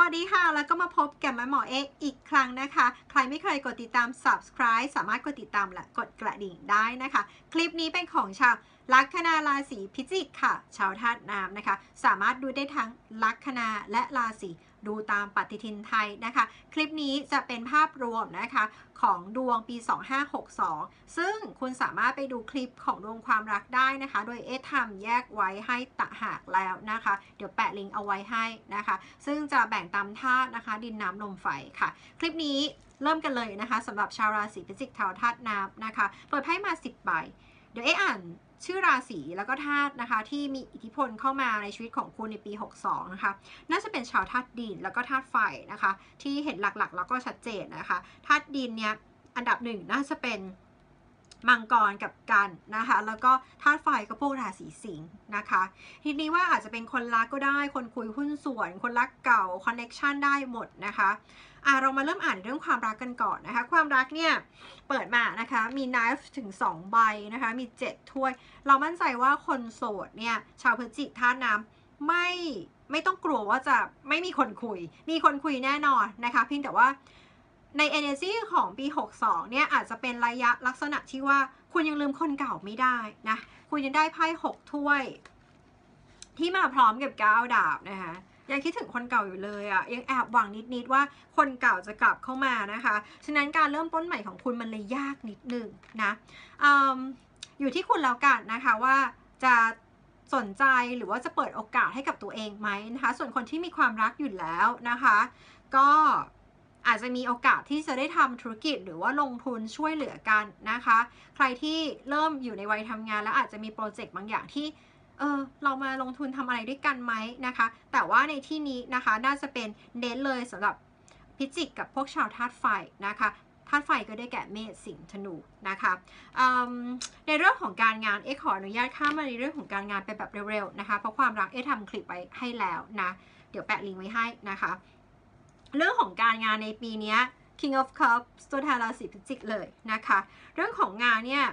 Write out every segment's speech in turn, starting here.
วัสดีค่ะ แล้วก็มาพบกับแม่หมอเออีกครั้งนะคะ ใครไม่เคยกดติดตาม subscribe สามารถกดติดตามและกดกระดิ่งได้นะคะ คลิปนี้เป็นของชาวลัคนาราศีพิจิกค่ะ ชาวธาตุน้ำนะคะ สามารถดูได้ทั้งลัคนาและราศี ดูตามปฏิทินไทยนะคะ คลิปนี้จะเป็นภาพรวมนะคะของดวงปี 2562 ซึ่งคุณสามารถไปดูคลิปของดวงความรักได้นะคะ โดยเอททำแยกไว้ให้ตะหากแล้วนะคะ เดี๋ยวแปะลิงก์เอาไว้ให้นะคะ ซึ่งจะแบ่งตามธาตุนะคะ ดินน้ำลมไฟค่ะ คลิปนี้เริ่มกันเลยนะคะสำหรับชาวราศีพิจิกชาวธาตุน้ำนะคะ เปิดไพ่มา 10 ใบ เดี๋ยวเอ๊อ่านชื่อราศีแล้วก็ธาตุนะคะ ที่มีอิทธิพลเข้ามาในชีวิตของคุณในปี 62 นะคะ น่าจะเป็นชาวธาตุดินแล้วก็ธาตุไฟนะคะ ที่เห็นหลักๆ แล้วก็ชัดเจนนะคะธาตุดินเนี่ยอันดับหนึ่งน่าจะเป็น มังกรกับกันนะคะ แล้วก็ธาตุไฟก็พวกราศีสิงห์นะคะ ทีนี้ว่าอาจจะเป็นคนรักก็ได้ คนคุยหุ้นส่วน คนรักเก่าคอนเน็ชันได้หมดนะคะอะเรามาเริ่มอ่านเรื่องความรักกันก่อนนะคะ ความรักเนี่ยเปิดมานะคะมี knife ถึง 2 ใบนะคะ มี 7 ถ้วย เรามั่นใจว่าคนโสดเนี่ยชาวพฤศจิกธาตุน้ำไม่ไม่ต้องกลัวว่าจะไม่มีคนคุย มีคนคุยแน่นอนนะคะเพียงแต่ว่า ใน energy ของปี 62 เนี่ยอาจจะเป็นระยะลักษณะที่ว่าคุณยังลืมคนเก่าไม่ได้นะ คุณยังได้ไพ่6ถ้วย ที่มาพร้อมกับก้าวดาบนะคะยังคิดถึงคนเก่าอยู่เลยอะ่ะยังแอบหวังนิดๆว่าคนเก่าจะกลับเข้ามานะคะ ฉะนั้นการเริ่มต้นใหม่ของคุณมันเลยยากนิดนึงนะออยู่ที่คุณแล้วกันนะคะว่าจะสนใจหรือว่าจะเปิดโอกาสให้กับตัวเองไหมนะคะ ส่วนคนที่มีความรักอยู่แล้วนะคะ ก็ อาจจะมีโอกาสที่จะได้ทำธุรกิจหรือว่าลงทุนช่วยเหลือกันนะคะ ใครที่เริ่มอยู่ในวัยทำงานแล้วอาจจะมีโปรเจกต์บางอย่างที่เออเรามาลงทุนทำอะไรด้วยกันไหมนะคะ แต่ว่าในที่นี้นะคะน่าจะเป็นเน้นเลยสำหรับพิจิกกับพวกชาวธาตุไฟนะคะธาตุไฟก็ได้แก่เมษสิงห์ธนูนะคะในเรื่องของการงานเอขออนุญาตข้ามมาในเรื่องของการงานไปแบบเร็วๆนะคะเพราะความรักเอทำคลิปไว้ให้แล้วนะเดี๋ยวแปะลิงก์ไว้ให้นะคะ เรื่องของการงานในปีนี้ King of Cups ตัวแทนราศีพิจิกเลยนะคะ เรื่องของงานเนี่ย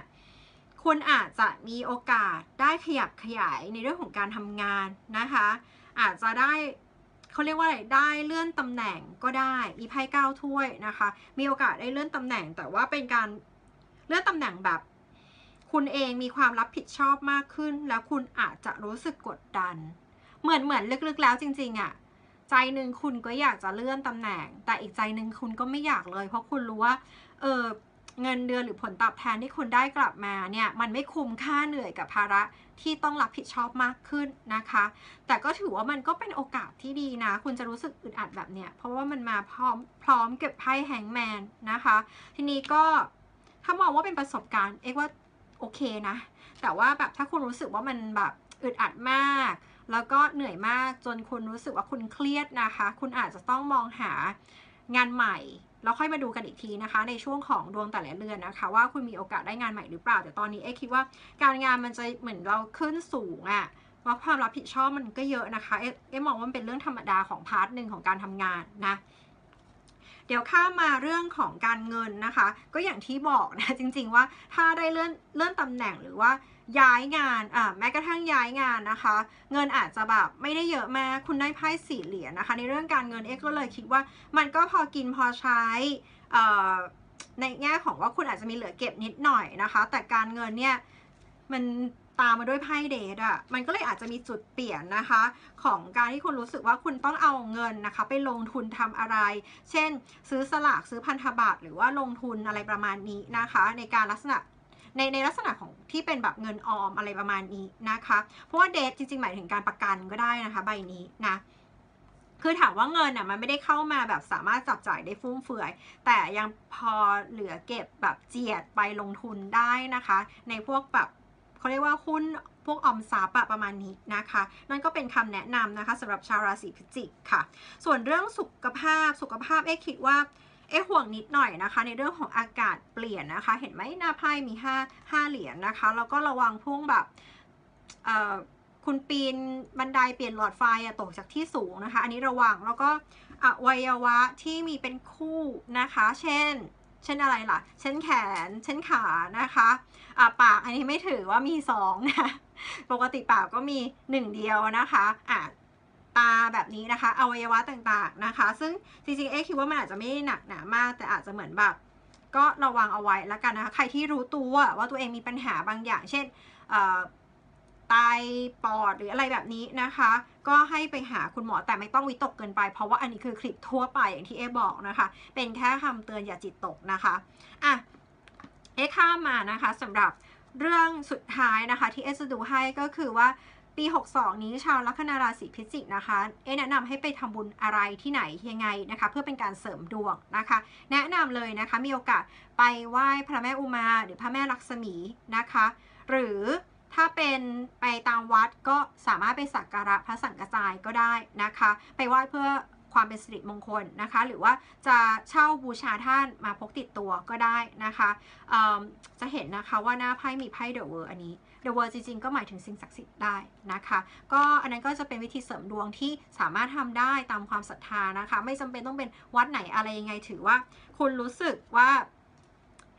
คุณอาจจะมีโอกาสได้ขยับขยายในเรื่องของการทำงานนะคะ อาจจะได้เขาเรียกว่าอะไรได้เลื่อนตำแหน่งก็ได้มีไพ่เก้าถ้วยนะคะ มีโอกาสได้เลื่อนตำแหน่ง แต่ว่าเป็นการเลื่อนตำแหน่งแบบ คุณเองมีความรับผิดชอบมากขึ้น แล้วคุณอาจจะรู้สึกกดดัน เหมือนเหมือนลึกๆแล้วจริง ๆอะ่ะ ใจหนึ่งคุณก็อยากจะเลื่อนตำแหน่ง แต่อีกใจหนึ่งคุณก็ไม่อยากเลย เพราะคุณรู้ว่า เออเงินเดือนหรือผลตอบแทนที่คุณได้กลับมาเนี่ยมันไม่คุ้มค่าเหนื่อยกับภาระที่ต้องรับผิดชอบมากขึ้นนะคะ แต่ก็ถือว่ามันก็เป็นโอกาสที่ดีนะ คุณจะรู้สึกอึดอัดแบบเนี้ยเพราะว่ามันมาพร้อมพร้อมกับไพ่แฮงแมนนะคะ ทีนี้ก็ถ้ามองว่าเป็นประสบการณ์เอ็กว่าโอเคนะ แต่ว่าแบบถ้าคุณรู้สึกว่ามันแบบอึดอัดมาก แล้วก็เหนื่อยมากจนคุณรู้สึกว่าคุณเครียดนะคะ คุณอาจจะต้องมองหางานใหม่เราค่อยมาดูกันอีกทีนะคะ ในช่วงของดวงแต่ละเดือนนะคะ ว่าคุณมีโอกาสได้งานใหม่หรือเปล่า แต่ตอนนี้เอ๊คิดว่าการงานมันจะเหมือนเราขึ้นสูงอะ่ะว่าความรับผิดชอบมันก็เยอะนะคะเอ๊มองว่ามันเป็นเรื่องธรรมดาของพาร์ทหนึ่งของการทำงานนะเดี๋ยวข้ามาเรื่องของการเงินนะคะ ก็อย่างที่บอกนะจริงๆว่าถ้าได้เลื่อนเลื่อนตำแหน่งหรือว่า ย้ายงานอ่าแม้กระทั่งย้ายงานนะคะ เงินอาจจะแบบไม่ได้เยอะมากคุณได้ไพ่สี่เหรียญนะคะ ในเรื่องการเงินเอ็กก็เลยคิดว่า มันก็พอกินพอใช้ในแง่ของว่าคุณอาจจะมีเหลือเก็บนิดหน่อยนะคะ แต่การเงินเนี่ยมันตามมาด้วยไพ่เดทอะมันก็เลยอาจจะมีจุดเปลี่ยนนะคะ ของการที่คุณรู้สึกว่าคุณต้องเอาเงินนะคะ ไปลงทุนทำอะไร เช่น ซื้อสลากซื้อพันธบัตรหรือว่าลงทุนอะไรประมาณนี้นะคะ ในการลักษณะ ในในลักษณะของที่เป็นแบบเงินออมอะไรประมาณนี้นะคะ เพราะว่าเดทจริงๆ หมายถึงการประกันก็ได้นะคะ ใบนี้นะคือถามว่าเงินอะมันไม่ได้เข้ามาแบบสามารถจับจ่ายได้ฟุ่มเฟือย แต่ยังพอเหลือเก็บแบบเจียดไปลงทุนได้นะคะ ในพวกแบบเขาเรียกว่าหุ้นพวกออมทรัพย์ประมาณนี้นะคะ นั่นก็เป็นคำแนะนำนะคะสำหรับชาวราศีพิจิกค่ะ ส่วนเรื่องสุขภาพสุขภาพเอ๊คิดว่า เอ๊ห่วงนิดหน่อยนะคะ ในเรื่องของอากาศเปลี่ยนนะคะ เห็นไหมหน้าไพ่มี5 5เหรียญนนะคะ แล้วก็ระวังพุ่งแบบคุณปีนบันไดเปลี่ยนหลอดไฟตกจากที่สูงนะคะ อันนี้ระวังแล้วก็อวัยวะที่มีเป็นคู่นะคะ เช่น เช่นอะไรล่ะ เช่นแขน เช่นขานะคะะปากอันนี้ไม่ถือว่ามีสองนะ ปกติปากก็มีหนึ่งเดียวนะคะอะ ตาแบบนี้นะคะ อวัยวะต่างๆนะคะ ซึ่งจริงๆเอ๊คิดว่ามันอาจจะไม่หนักหนามาก แต่อาจจะเหมือนแบบ ก็ระวังเอาไว้แล้วกันนะคะ ใครที่รู้ตัวว่าตัวเองมีปัญหาบางอย่าง เช่นไตปอดหรืออะไรแบบนี้นะคะ ก็ให้ไปหาคุณหมอแต่ไม่ต้องวิตกเกินไป เพราะว่าอันนี้คือคลิปทั่วไปอย่างที่เอบอกนะคะ เป็นแค่คำเตือนอย่าจิตตกนะคะอะเอข้ามมานะคะสำหรับเรื่องสุดท้ายนะคะที่เอจะดูให้ก็คือว่า ปี 62 นี้ชาวลัคนาราศีพิจิกนะคะ เอแนะนำให้ไปทำบุญอะไรที่ไหนยังไงนะคะ เพื่อเป็นการเสริมดวงนะคะ แนะนำเลยนะคะมีโอกาสไปไหว้พระแม่อุมาหรือพระแม่ลักษมีนะคะ หรือถ้าเป็นไปตามวัดก็สามารถไปสักการะพระสังกจายก็ได้นะคะ ไปไหว้เพื่อ ความเป็นสิริมงคลนะคะ หรือว่าจะเช่าบูชาท่านมาพกติดตัวก็ได้นะคะจะเห็นนะคะว่าหน้าไพ่มีไพ่เดอะเวอร์อันนี้เดอะเวอร์จริงๆ ก็หมายถึงสิ่งศักดิ์สิทธิ์ได้นะคะ ก็อันนั้นก็จะเป็นวิธีเสริมดวงที่สามารถทำได้ตามความศรัทธานะคะ ไม่จำเป็นต้องเป็นวัดไหนอะไรยังไงถือว่า คุณรู้สึกว่า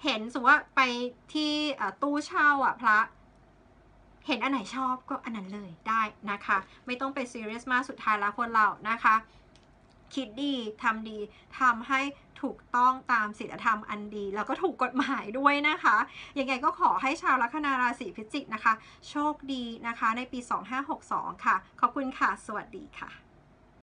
เห็นสมมติว่าไปที่ตู้เช่าอะพระเห็นอันไหนชอบก็อันนั้นเลยได้นะคะ ไม่ต้องไปซีเรียสมากสุดท้ายแล้วคนเรานะคะ คิดดีทำดีทำให้ถูกต้องตามศีลธรรมอันดี แล้วก็ถูกกฎหมายด้วยนะคะ ยังไงก็ขอให้ชาวลัคนาราศีพิจิกนะคะ โชคดีนะคะในปี 2562 ค่ะ ขอบคุณค่ะ สวัสดีค่ะ